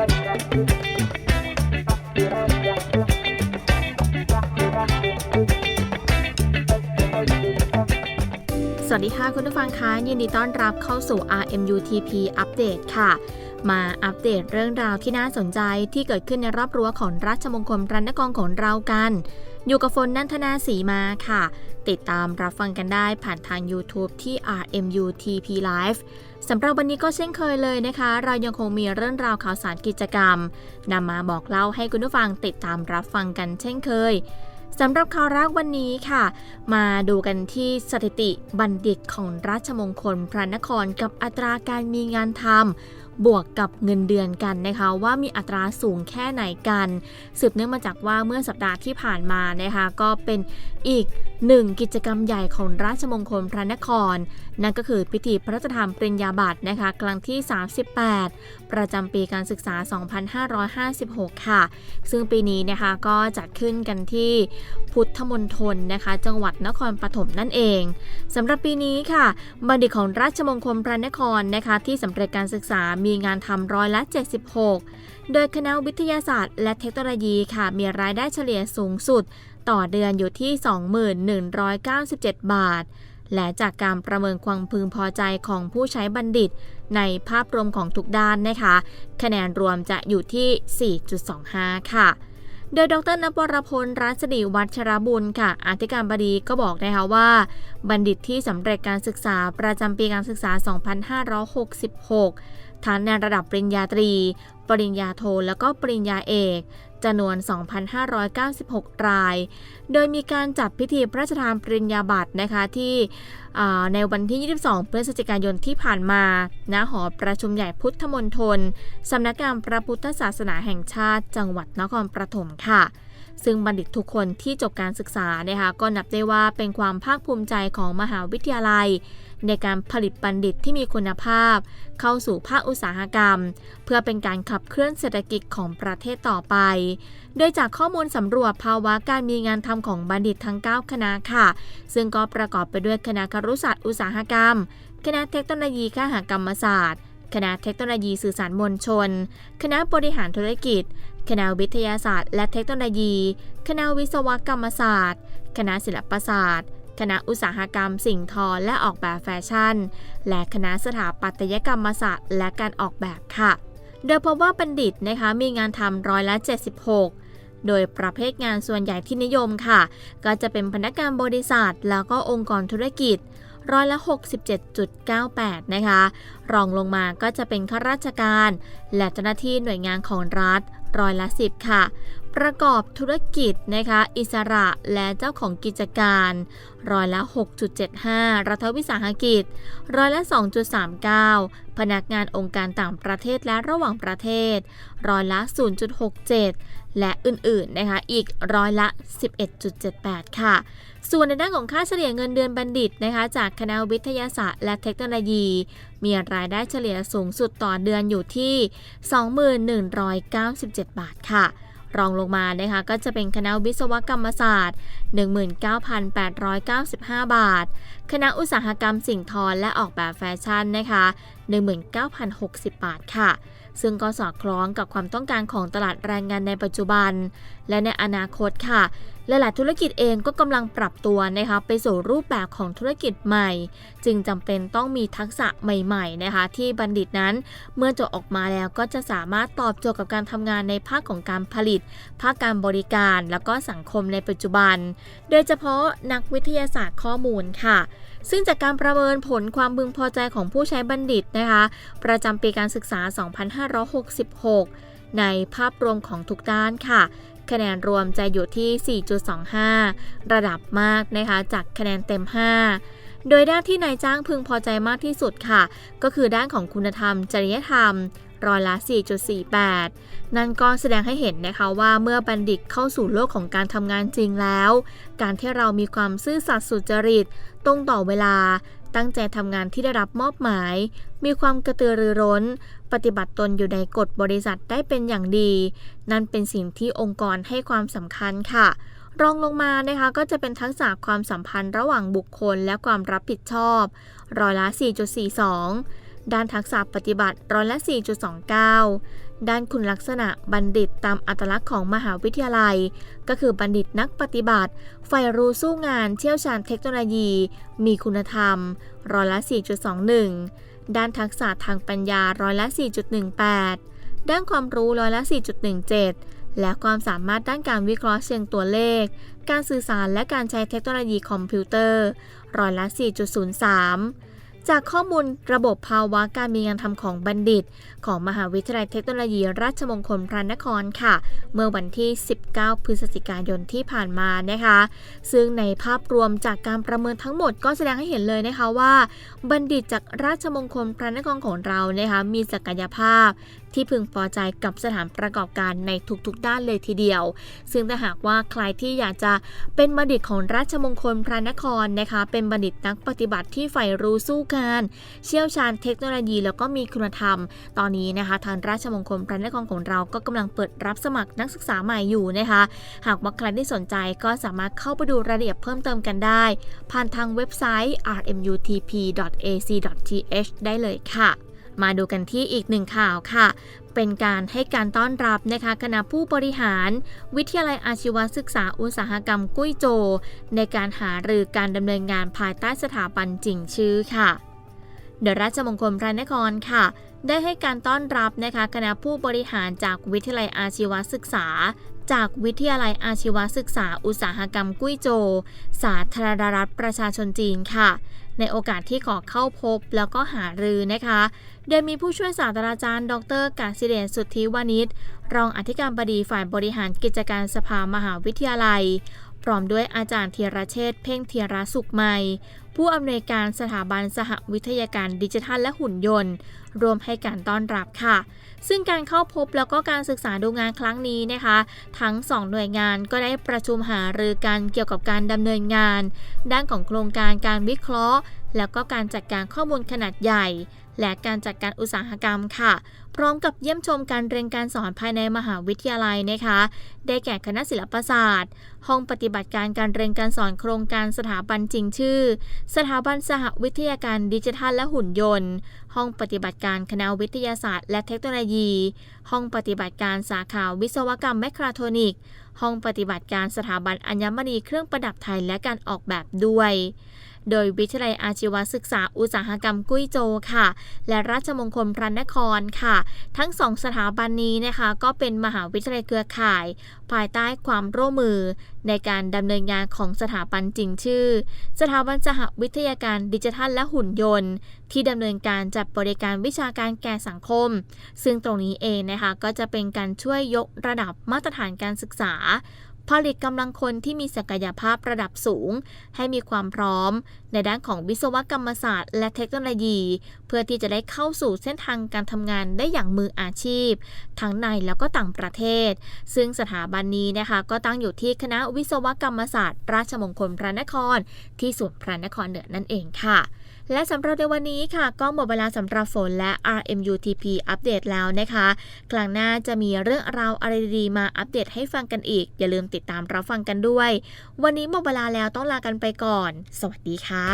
สวัสดีค่ะ คุณผู้ฟังคะยินดีต้อนรับเข้าสู่ RMUTP อัปเดตค่ะ มาอัปเดตเรื่องราวที่น่าสนใจที่เกิดขึ้นในรอบรั้วของราชมงคลพระนครของเรากัน อยู่กับฝนนันทนาสีมาค่ะ ติดตามรับฟังกันได้ผ่านทาง YouTube ที่ RMUTP Live สำหรับวันนี้ก็เช่นเคยเลยนะคะ เรายังคงมีเรื่องราวข่าวสารกิจกรรมนำมาบอกเล่าให้คุณผู้ฟังติดตามรับฟังกันเช่นเคยสำหรับข่าวแรกวันนี้ค่ะ มาดูกันที่สถิติบัณฑิตของราชมงคลพระนครกับอัตราการมีงานทำ บวกกับเงินเดือนกันนะคะ ว่ามีอัตราสูงแค่ไหนกัน สืบเนื่องมาจากว่าเมื่อสัปดาห์ที่ผ่านมานะคะก็เป็นอีกหนึ่งกิจกรรมใหญ่ของราชมงคลพระนคร นั่นก็คือพิธีพระราชทานปริญญาบัตรนะคะครั้งที่ 38 ประจำปีการศึกษา 2556 ค่ะ ซึ่งปีนี้นะคะก็จัดขึ้นกันที่พุทธมณฑลนะคะ จังหวัดนครปฐมนั่นเองสำหรับปีนี้ค่ะบัณฑิตของราชมงคลพระนครนะคะที่สำเร็จการศึกษามีงานทำร้อยละ 76 โดยคณะวิทยาศาสตร์ และเทคโนโลยีค่ะ มีรายได้เฉลี่ยสูงสุด ต่อเดือนอยู่ที่2197 บาท และจากการประเมินความพึงพอใจของผู้ใช้บัณฑิต ในภาพรวมของทุกด้านนะคะ คะแนนรวมจะอยู่ที่ 4.25 ค่ะโดยดรนวรพลรัศดีวัชรบุญค่ะ อธิการบดีก็บอกนะคะว่า บัณฑิตที่สำเร็จการศึกษาประจำปีการศึกษา 2566 ทั้งในระดับปริญญาตรี ปริญญาโท แล้วก็ปริญญาเอกจำนวน 2,596 ราย โดยมีการจัดพิธีพระราชทานปริญญาบัตรนะคะที่ในวันที่ 22 พฤศจิกายนที่ผ่านมา ณ หอประชุมใหญ่พุทธมณฑลสำนักงานพระพุทธศาสนาแห่งชาติ จังหวัดนครปฐมค่ะ ซึ่งบัณฑิตทุกคนที่จบการศึกษานะคะก็นับได้ว่าเป็นความภาคภูมิใจของมหาวิทยาลัย ในการผลิตบัณฑิตที่มีคุณภาพ เข้าสู่ภาคอุตสาหกรรม เพื่อเป็นการขับเคลื่อนเศรษฐกิจของประเทศต่อไป โดยจากข้อมูลสำรวจภาวะการมีงานทำของบัณฑิตทั้ง 9 คณะค่ะ ซึ่งก็ประกอบไปด้วยคณะครุศาสตร์อุตสาหกรรม คณะเทคโนโลยีข้าหกรรมศาสตร์ คณะเทคโนโลยีสื่อสารมวลชน คณะบริหารธุรกิจ คณะวิทยาศาสตร์ และเทคโนโลยี คณะวิศวกรรมศาสตร์ คณะศิลปศาสตร์ คณะอุตสาหกรรม สิ่งทอและออกแบบแฟชั่น และคณะสถาปัตยกรรมศาสตร์ และการออกแบบค่ะ โดยพบว่าบัณฑิตนะคะมีงานทำร้อยละ 76โดยประเภทงานส่วนใหญ่ที่นิยมค่ะ ก็จะเป็นพนักงานบริษัท แล้วก็องค์กรธุรกิจ ร้อยละ 67.98 นะคะ รองลงมาก็จะเป็นข้าราชการ และเจ้าหน้าที่หน่วยงานของรัฐร้อยละ 10 ค่ะ ประกอบธุรกิจนะคะ อิสระและเจ้าของกิจการร้อยละ 6.75 รัฐวิสาหกิจร้อยละ 2.39 พนักงานองค์การต่างประเทศและระหว่างประเทศร้อยละ 0.67 และอื่นๆนะคะอีกร้อยละ 11.78 ค่ะ ส่วนในด้านของค่าเฉลี่ยเงินเดือนบัณฑิตนะคะจากคณะวิทยาศาสตร์และเทคโนโลยี มีรายได้เฉลี่ยสูงสุดต่อเดือนอยู่ที่ 2197 บาทค่ะรองลงมานะคะก็จะเป็นคณะวิศวกรรมศาสตร์ 19,895 บาท คณะอุตสาหกรรมสิ่งทอและออกแบบแฟชั่นนะคะ 19,060 บาทค่ะ ซึ่งก็สอดคล้องกับความต้องการของตลาดแรงงานในปัจจุบัน และในอนาคตค่ะลหลายธุรกิจเองก็กำลังปรับตัวนะคะไปสู่รูปแบบของธุรกิจใหม่ จึงจำเป็นต้องมีทักษะใหม่ๆนะคะที่บัณฑิตนั้นเมื่อจบออกมาแล้วก็จะสามารถตอบโจทย์กับการทำงานในภาคของการผลิต ภาคการบริการ แล้วก็สังคมในปัจจุบัน โดยเฉพาะนักวิทยาศาสตร์ข้อมูลค่ะ ซึ่งจากการประเมินผลความพึงพอใจของผู้ใช้บัณฑิตนะคะ ประจำปีการศึกษา 2566 ในภาพรวมของทุกด้านค่ะ คะแนนรวมจะอยู่ที่ 4.25 ระดับมากนะคะ จากคะแนนเต็ม 5 โดยด้านที่นายจ้างพึงพอใจมากที่สุดค่ะ ก็คือด้านของคุณธรรม จริยธรรม ร้อยละ 4.48 นั่นก็แสดงให้เห็นนะคะว่าเมื่อบัณฑิตเข้าสู่โลกของการทำงานจริงแล้ว การที่เรามีความซื่อสัตย์สุจริต ตรงต่อเวลา ตั้งใจทำงานที่ได้รับมอบหมาย มีความกระตือรือร้น ปฏิบัติตนอยู่ในกฎบริษัทได้เป็นอย่างดี นั่นเป็นสิ่งที่องค์กรให้ความสำคัญค่ะรองลงมานะคะก็จะเป็นทักษะความสัมพันธ์ระหว่างบุคคลและความรับผิดชอบ ร้อยละ 4.42 ด้านทักษะปฏิบัติร้อยละ 4.29 ด้านคุณลักษณะบัณฑิตตามอัตลักษณ์ของมหาวิทยาลัย ก็คือบัณฑิตนักปฏิบัติใฝ่รู้สู้งานเชี่ยวชาญเทคโนโลยี มีคุณธรรมร้อยละ 4.21 ด้านทักษะทางปัญญาร้อยละ 4.18 ด้านความรู้ร้อยละ 4.17 และความสามารถด้านการวิเคราะห์เชิงตัวเลข การสื่อสารและการใช้เทคโนโลยีคอมพิวเตอร์ร้อยละ 4.03 จากข้อมูลระบบภาวะการมีงานทำของบัณฑิต ของมหาวิทยาลัยเทคโนโลยีราชมงคลพระนครค่ะ เมื่อวันที่ 19 พฤศจิกายนที่ผ่านมานะคะ ซึ่งในภาพรวมจากการประเมินทั้งหมดก็แสดงให้เห็นเลยนะคะว่า บัณฑิตจากราชมงคลพระนครของเรานะคะมีศักยภาพ ที่พึงพอใจกับสถานประกอบการในทุกๆด้านเลยทีเดียว ซึ่งถ้าหากว่าใครที่อยากจะเป็นบัณฑิตของราชมงคลพระนครนะคะ เป็นบัณฑิตนักปฏิบัติที่ใฝ่รู้สู้การเชี่ยวชาญเทคโนโลยีแล้วก็มีคุณธรรม ตอนนี้นะคะ ทางราชมงคลพระนครของเราก็กำลังเปิดรับสมัครนักศึกษาใหม่อยู่นะคะ หากว่าใครที่สนใจก็สามารถเข้าไปดูรายละเอียดเพิ่มเติมกันได้ ผ่านทางเว็บไซต์ rmutp.ac.th ได้เลยค่ะ มาดูกันที่อีกหนึ่งข่าวค่ะ เป็นการให้การต้อนรับนะคะคณะผู้บริหาร วิทยาลัยอาชีวศึกษาอุตสาหกรรมกุ้ยโจ ในการหารือการดำเนินงานภายใต้สถาบันจริงชื่อค่ะเดราชมงคลพระนครค่ะ ได้ให้การต้อนรับนะคะคณะผู้บริหารจากวิทยาลัยอาชีวศึกษา จากวิทยาลัยอาชีวศึกษา อุตสาหกรรมกุ้ยโจ สาธารณรัฐประชาชนจีนค่ะในโอกาสที่ขอเข้าพบแล้วก็หารือนะคะ โดยมีผู้ช่วยศาสตราจารย์ ดรกาศิเดชสุทธิวานิชรองอธิการบดีฝ่ายบริหารกิจการสภามหาวิทยาลัย พร้อมด้วยอาจารย์เทียรเชษฐ์เพ่งเทียรสุขใหม่ ผู้อำนวยการสถาบันสหวิทยาการดิจิทัลและหุ่นยนต์ รวมให้การต้อนรับค่ะ ซึ่งการเข้าพบแล้วก็การศึกษาดูงานครั้งนี้นะคะ ทั้ง 2 หน่วยงานก็ได้ประชุมหารือกันเกี่ยวกับการดำเนินงาน ด้านของโครงการการวิเคราะห์ แล้วก็การจัดการข้อมูลขนาดใหญ่ และการจัดการอุตสาหกรรมค่ะ พร้อมกับเยี่ยมชมการเรียนการสอนภายในมหาวิทยาลัยนะคะ ได้แก่คณะศิลปศาสตร์ ห้องปฏิบัติการการเรียนการสอนโครงการสถาบันจริงชื่อ สถาบันสหวิทยาการดิจิทัลและหุ่นยนต์ ห้องปฏิบัติการคณะวิทยาศาสตร์ และเทคโนโลยี ห้องปฏิบัติการสาขาวิศวกรรมแมคคาโทนิกห้องปฏิบัติการสถาบันอัญมณีเครื่องประดับไทยและการออกแบบด้วย โดยวิทยาลัยอาชีวศึกษาอุตสาหกรรมกุ้ยโจค่ะ และราชมงคลพระนครค่ะ ทั้งสองสถาบันนี้นะคะ ก็เป็นมหาวิทยาลัยเครือข่าย ภายใต้ความร่วมมือ ในการดำเนินงานของสถาบันจริงชื่อ สถาบันสหวิทยาการดิจิทัลและหุ่นยนต์ ที่ดำเนินการจัดบริการวิชาการแก่สังคม ซึ่งตรงนี้เองนะคะก็จะเป็นการช่วยยกระดับมาตรฐานการศึกษา ผลิตกำลังคนที่มีศักยภาพระดับสูง ให้มีความพร้อม ในด้านของวิศวกรรมศาสตร์ และเทคโนโลยี เพื่อที่จะได้เข้าสู่เส้นทางการทำงานได้อย่างมืออาชีพ ทั้งในแล้วก็ต่างประเทศ ซึ่งสถาบันนี้นะคะ ก็ตั้งอยู่ที่คณะวิศวกรรมศาสตร์ ราชมงคลพระนคร ที่สวนพระนครเหนือนั่นเองค่ะ และสำหรับในวันนี้ค่ะ ก็หมดเวลาสำหรับฝนและ RMUTP อัปเดตแล้วนะคะ กลางหน้าจะมีเรื่องราวอะไรดีมาอัปเดตให้ฟังกันอีก อย่าลืมติดตามรับฟังกันด้วย วันนี้หมดเวลาแล้วต้องลากันไปก่อน สวัสดีค่ะ